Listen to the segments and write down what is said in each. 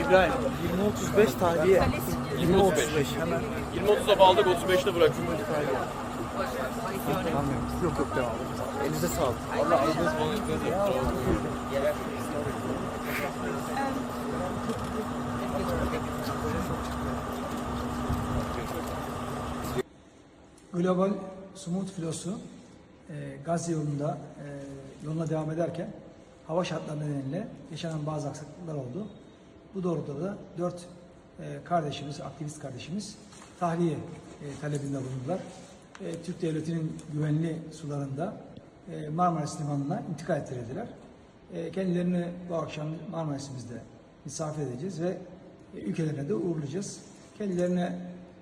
İbrahim 20-35 tahliye. 20-35. Hemen. 20-30'a bağladık 35'te bıraktım. Tahliye. Yok yok devam. Elinize sağlık. Allah razı olsun. Global Smooth filosu e, Gazze yolunda e, yoluna devam ederken hava şartları nedeniyle yaşanan bazı aksaklıklar oldu. Bu doğrultuda da dört e, kardeşimiz, aktivist kardeşimiz tahliye e, talebinde bulundular. E, Türk Devleti'nin güvenli sularında e, Marmaris Limanı'na intikal ettirildiler. E, kendilerini bu akşam Marmaris'imizde misafir edeceğiz ve e, ülkelerine de uğurlayacağız. Kendilerine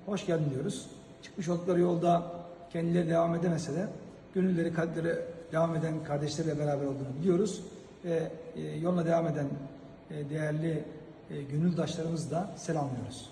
hoş geldin diyoruz. Çıkmış oldukları yolda kendileri devam edemese de gönülleri kalpleri devam eden kardeşleriyle beraber olduğunu biliyoruz. Ve e, yoluna devam eden e, değerli e, gönüldaşlarımızı da selamlıyoruz.